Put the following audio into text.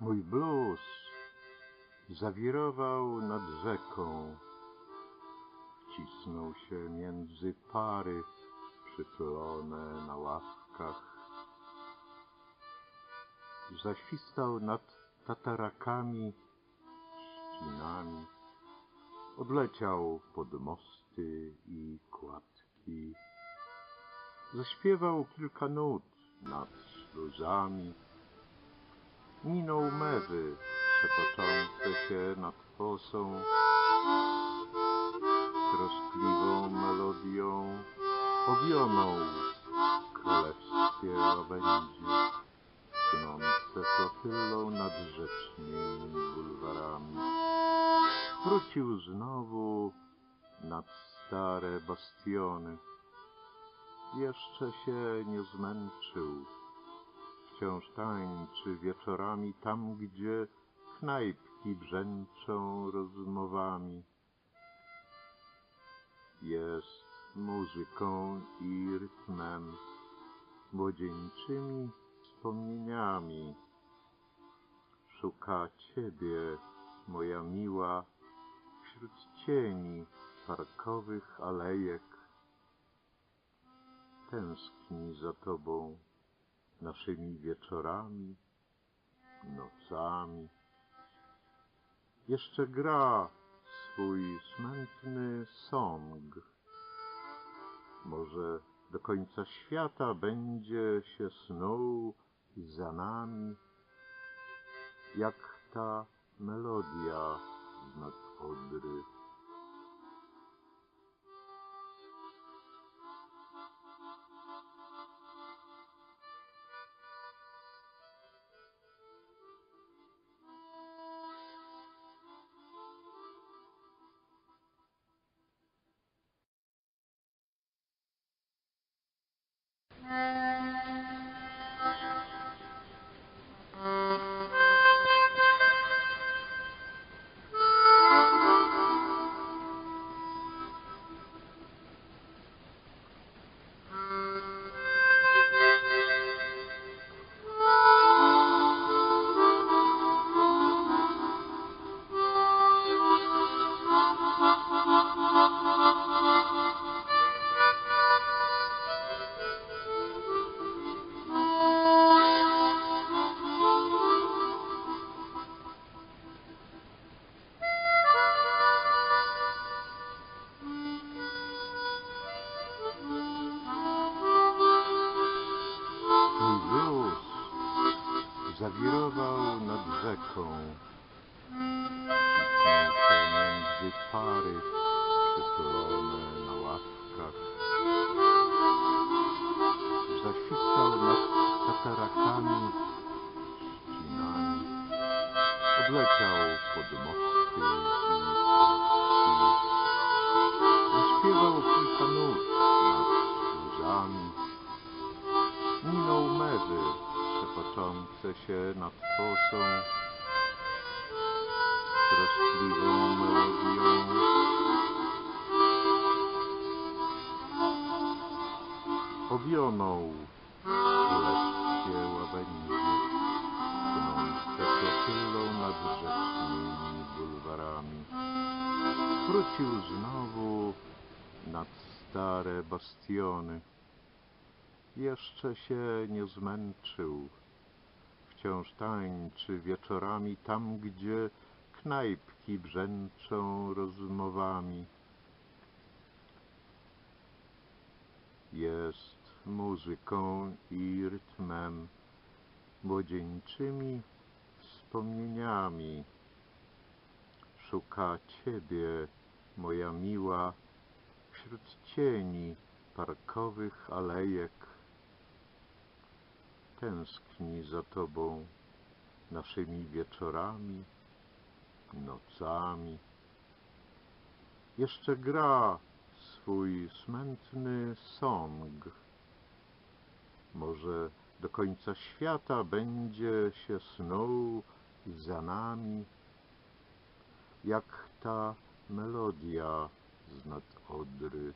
Mój blues zawirował nad rzeką, wcisnął się między pary przytulone na ławkach. Zaświstał nad tatarakami, ścinami, odleciał pod mosty i kładki. Zaśpiewał kilka nut nad śluzami, minął mewy szepoczące się nad fosą, troskliwą melodią owioną w królewskie łabędzie, tnące flotylą nad rzecznymi bulwarami. Wrócił znowu nad stare bastiony. Jeszcze się nie zmęczył. Wciąż tańczy wieczorami tam, gdzie knajpki brzęczą rozmowami. Jest muzyką i rytmem, młodzieńczymi wspomnieniami. Szuka ciebie, moja miła, wśród cieni parkowych alejek. Tęskni za tobą naszymi wieczorami, nocami. Jeszcze gra swój smętny song. Może do końca świata będzie się snuł za nami, jak ta melodia z nad. Zawirował nad rzeką, cisnął się między pary przytulone na ławkach. Zaświstał nad tatarakami, ścinami, odleciał pod mosty i szepoczące się nad fosą, troskliwą melodią. Owioną królewskie łabędzie, płynące flotylą nad rzecznymi bulwarami. Wrócił znowu nad stare bastiony. Jeszcze się nie zmęczył. Wciąż tańczy wieczorami tam, gdzie knajpki brzęczą rozmowami. Jest muzyką i rytmem, młodzieńczymi wspomnieniami. Szuka ciebie, moja miła, wśród cieni parkowych alejek. Tęskni za tobą naszymi wieczorami, nocami. Jeszcze gra swój smętny song. Może do końca świata będzie się snuł za nami, jak ta melodia z nad Odry.